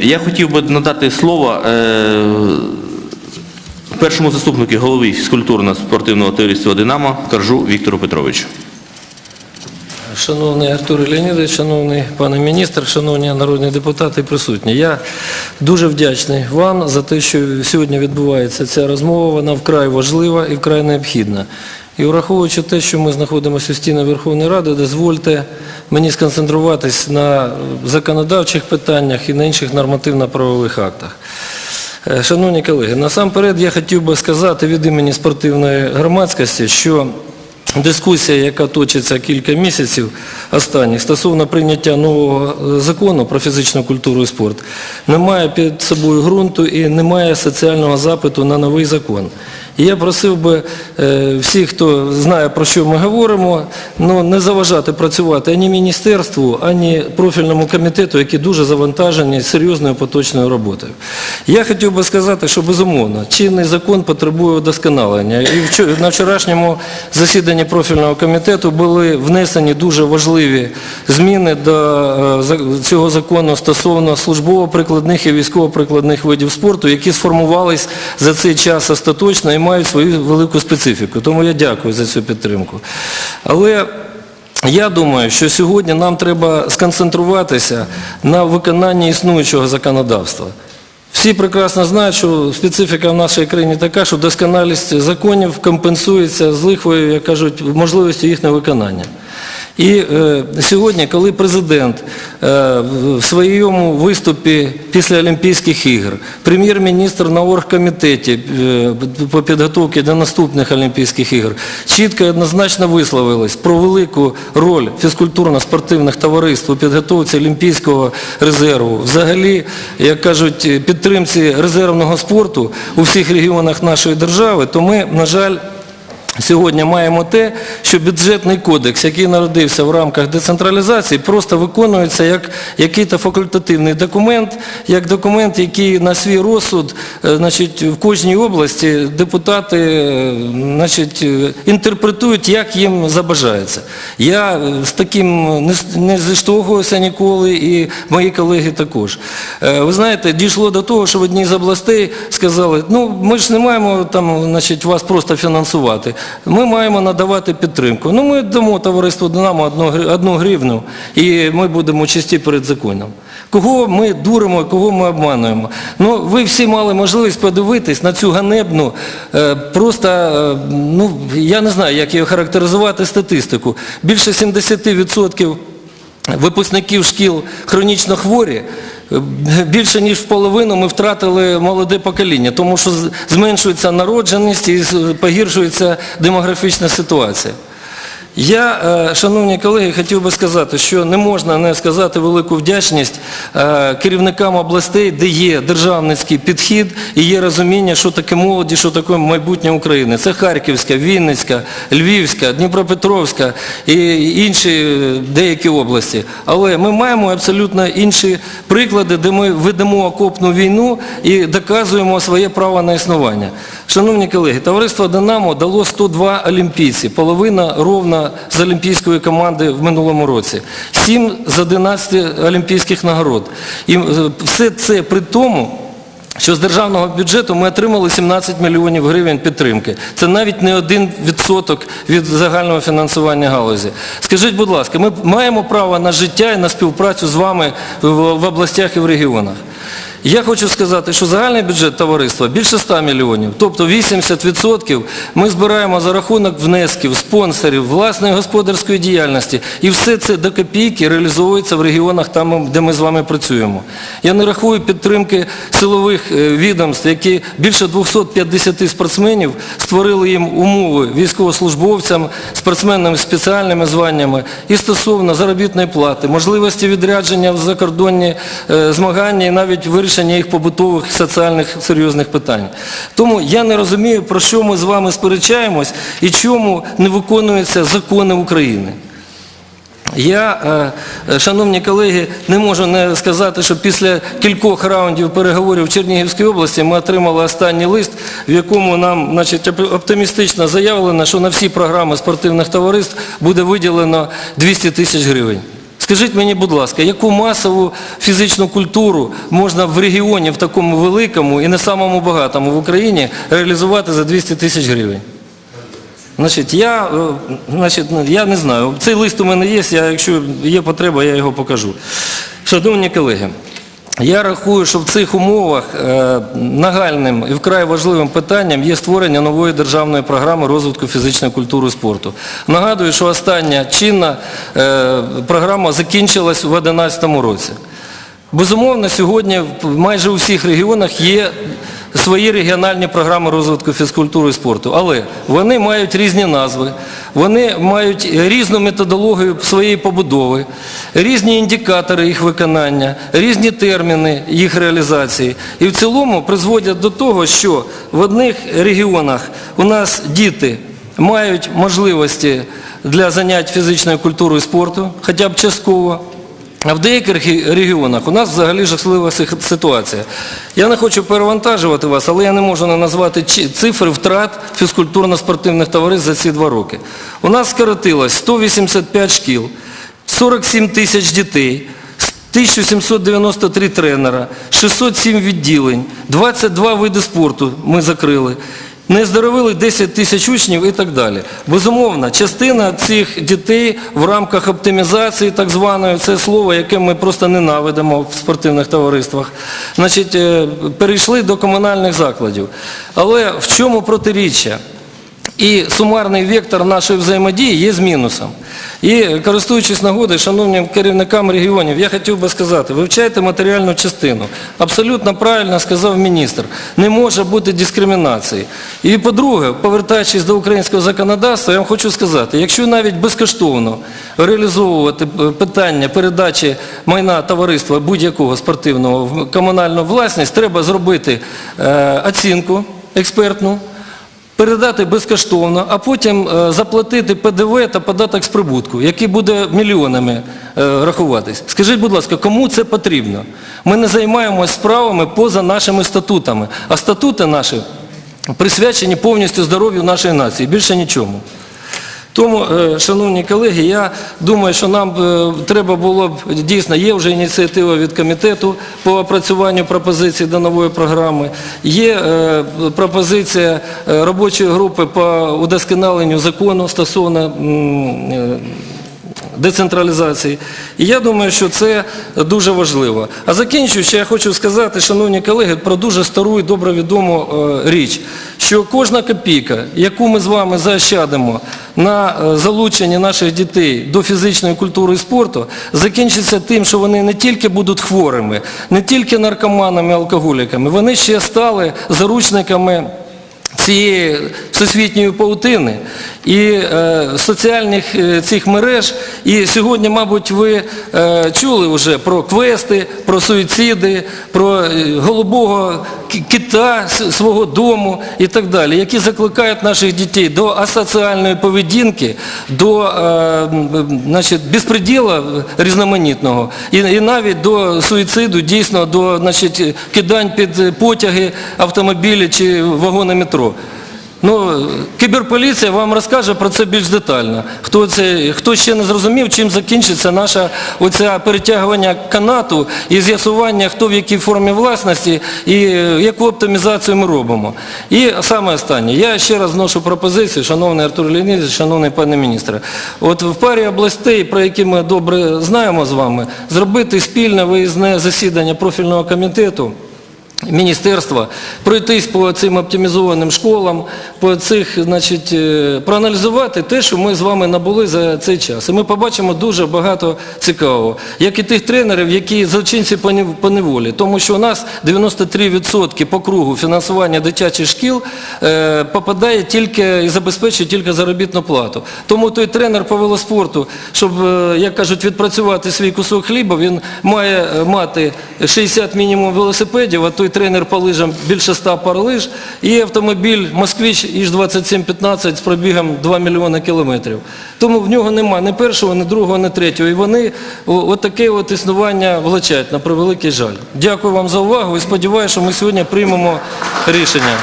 Я хотів би надати слово е, першому заступнику голови фізкультурно-спортивного товариства «Динамо» Коржу Віктору Петровичу. Шановний Артур Леонідович, шановний пане міністр, шановні народні депутати і присутні. Я дуже вдячний вам за те, що сьогодні відбувається ця розмова. Вона вкрай важлива і вкрай необхідна. І враховуючи те, що ми знаходимося у стінах Верховної Ради, дозвольте мені сконцентруватись на законодавчих питаннях і на інших нормативно-правових актах. Е, Шановні колеги, насамперед я хотів би сказати від імені спортивної громадськості, що дискусія, яка точиться кілька місяців останніх стосовно прийняття нового е, закону про фізичну культуру і спорт, не має під собою ґрунту і не має соціального запиту на новий закон. І я просив би е, всіх, хто знає, про що ми говоримо, ну, не заважати працювати ані міністерству, ані профільному комітету, які дуже завантажені серйозною поточною роботою. Я хотів би сказати, що безумовно, чинний закон потребує удосконалення. І на вчорашньому засіданні профільного комітету були внесені дуже важливі зміни до е, цього закону стосовно службово-прикладних і військово-прикладних видів спорту, які сформувались за цей час остаточно і мають свою велику специфіку. Тому я дякую за цю підтримку. Але я думаю, що сьогодні нам треба сконцентруватися на виконанні існуючого законодавства. Всі прекрасно знають, що специфіка в нашій країні така, що досконалість законів компенсується з лихвою, як кажуть, можливістю їхнього виконання. І е, сьогодні, коли президент е, в своєму виступі після Олімпійських ігор, прем'єр-міністр на оргкомітеті е, по підготовці до наступних Олімпійських ігор чітко і однозначно висловились про велику роль фізкультурно-спортивних товариств у підготовці Олімпійського резерву, взагалі, як кажуть, підтримці резервного спорту у всіх регіонах нашої держави, то ми, на жаль, Сьогодні маємо те, що бюджетний кодекс, який народився в рамках децентралізації, просто виконується як якийсь факультативний документ, як документ, який на свій розсуд е, значить, в кожній області депутати е, значить, е, інтерпретують, як їм забажається. Я з таким не, не зіштовхувався ніколи, і мої колеги також. Ви знаєте, дійшло до того, що в одній з областей сказали, ну ми ж не маємо там, значить, вас просто фінансувати. Ми маємо надавати підтримку. Ну ми дамо товариству Динамо одну, гри- одну гривну і ми будемо чисті перед законом. Кого ми дуримо, кого ми обмануємо? Ну, ви всі мали можливість подивитись на цю ганебну, е, просто, е, ну, я не знаю, як її характеризувати статистику. Більше 70% випускників шкіл хронічно хворі, більше ніж в половину ми втратили молоде покоління, тому що зменшується народженість і погіршується демографічна ситуація. Я, е, шановні колеги, хотів би сказати, що не можна не сказати велику вдячність е, керівникам областей, де є державницький підхід і є розуміння, що таке молоді, що таке майбутнє України. Це Харківська, Вінницька, Львівська, Дніпропетровська і інші е, деякі області. Але ми маємо абсолютно інші приклади, де ми ведемо окопну війну і доказуємо своє право на існування. Шановні колеги, товариство «Динамо» дало 102 олімпійці, половина ровно з олімпійської команди в минулому році, 7 з 11 олімпійських нагород. І е, все це при тому, що з державного бюджету ми отримали 17 мільйонів гривень підтримки. Це навіть не один відсоток від загального фінансування галузі. Скажіть, будь ласка, ми маємо право на життя і на співпрацю з вами в областях і в регіонах? Я хочу сказати, що загальний бюджет товариства більше 100 мільйонів, тобто 80% ми збираємо за рахунок внесків, спонсорів, власної господарської діяльності. І все це до копійки реалізовується в регіонах, там, де ми з вами працюємо. Я не рахую підтримки силових е, відомств, які більше 250 спортсменів створили їм умови військовослужбовцям, спортсменам з спеціальними званнями і стосовно заробітної плати, можливості відрядження в закордонні е, змагання і навіть вирішення їх побутових соціальних серйозних питань. Тому я не розумію, про що ми з вами сперечаємось і чому не виконуються закони України. Я, е, е, шановні колеги, не можу не сказати, що після кількох раундів переговорів в Чернігівській області ми отримали останній лист, в якому нам значить, оптимістично заявлено, що на всі програми спортивних товариств буде виділено 200 тисяч гривень. Скажіть мені, будь ласка, яку масову фізичну культуру можна в регіоні в такому великому і не самому багатому в Україні реалізувати за 200 тисяч гривень? Значить, я, е, значить, ну, я не знаю. Цей лист у мене є, я, якщо є потреба, я його покажу. Шановні колеги, я рахую, що в цих умовах е, нагальним і вкрай важливим питанням є створення нової державної програми розвитку фізичної культури і спорту. Нагадую, що остання чинна е, програма закінчилась у 2011 році. Безумовно, сьогодні майже у всіх регіонах є свої регіональні програми розвитку фізкультури і спорту, але вони мають різні назви, вони мають різну методологію своєї побудови, різні індикатори їх виконання, різні терміни їх реалізації. І в цілому призводять до того, що в одних регіонах у нас діти мають можливості для занять фізичною культурою і спорту, хоча б частково. А в деяких регіонах у нас взагалі жахлива ситуація. Я не хочу перевантажувати вас, але я не можу не назвати цифри втрат фізкультурно-спортивних товариств за ці два роки. У нас скоротилось 185 шкіл, 47 тисяч дітей, 1793 тренера, 607 відділень, 22 види спорту ми закрили. Не здоровили 10 тисяч учнів і так далі. Безумовно, частина цих дітей в рамках оптимізації так званої, це слово, яке ми просто ненавидимо в спортивних товариствах, значить, е, перейшли до комунальних закладів. Але в чому протиріччя? І сумарний вектор нашої взаємодії є з мінусом. І користуючись нагодою, шановним керівникам регіонів, я хотів би сказати, вивчайте матеріальну частину. Абсолютно правильно сказав міністр, не може бути дискримінації. І по-друге, повертаючись до українського законодавства, я вам хочу сказати, якщо навіть безкоштовно реалізовувати питання передачі майна товариства будь-якого спортивного в комунальну власність, треба зробити е, оцінку експертну, передати безкоштовно, а потім е, заплатити ПДВ та податок з прибутку, який буде мільйонами е, рахуватись. Скажіть, будь ласка, кому це потрібно? Ми не займаємося справами поза нашими статутами, а статути наші присвячені повністю здоров'ю нашої нації, більше нічому. Тому, е, шановні колеги, я думаю, що нам е, треба було б, дійсно, є вже ініціатива від комітету по опрацюванню пропозицій до нової програми, є е, пропозиція робочої групи по удосконаленню закону стосовно децентралізації. І я думаю, що це дуже важливо. А закінчуючи, я хочу сказати, шановні колеги, про дуже стару і добре відому річ, що кожна копійка, яку ми з вами заощадимо на е, залученні наших дітей до фізичної культури і спорту, закінчиться тим, що вони не тільки будуть хворими, не тільки наркоманами, алкоголіками, вони ще стали заручниками цієї всесвітньої паутини і е, соціальних е, цих мереж. І сьогодні, мабуть, ви е, чули вже про квести, про суїциди, про е, голубого кита свого дому і так далі, які закликають наших дітей до асоціальної поведінки, до е, значить, безпреділа різноманітного і, і навіть до суїциду, дійсно до значить, кидань під потяги, автомобілі чи вагони метро. Ну, кіберполіція вам розкаже про це більш детально. Хто, це, хто ще не зрозумів, чим закінчиться наше оце перетягування канату і з'ясування, хто в якій формі власності і е, яку оптимізацію ми робимо. І саме останнє. Я ще раз вношу пропозицію, шановний Артур Леонідович, шановний пане міністре. От в парі областей, про які ми добре знаємо з вами, зробити спільне виїзне засідання профільного комітету міністерства, пройтись по цим оптимізованим школам, по цих, значить, е, проаналізувати те, що ми з вами набули за цей час. І ми побачимо дуже багато цікавого. Як і тих тренерів, які злочинці по неволі. Тому що у нас 93% по кругу фінансування дитячих шкіл е, попадає тільки і забезпечує тільки заробітну плату. Тому той тренер по велоспорту, щоб, е, як кажуть, відпрацювати свій кусок хліба, він має е, мати 60 мінімум велосипедів, а той тренер по лижам більше 100 пар лиж, і автомобіль «Москвич» іж 2715 з пробігом 2 мільйони кілометрів. Тому в нього немає ні першого, ні другого, ні третього. І вони отаке от існування влачають, на превеликий жаль. Дякую вам за увагу і сподіваюся, що ми сьогодні приймемо рішення.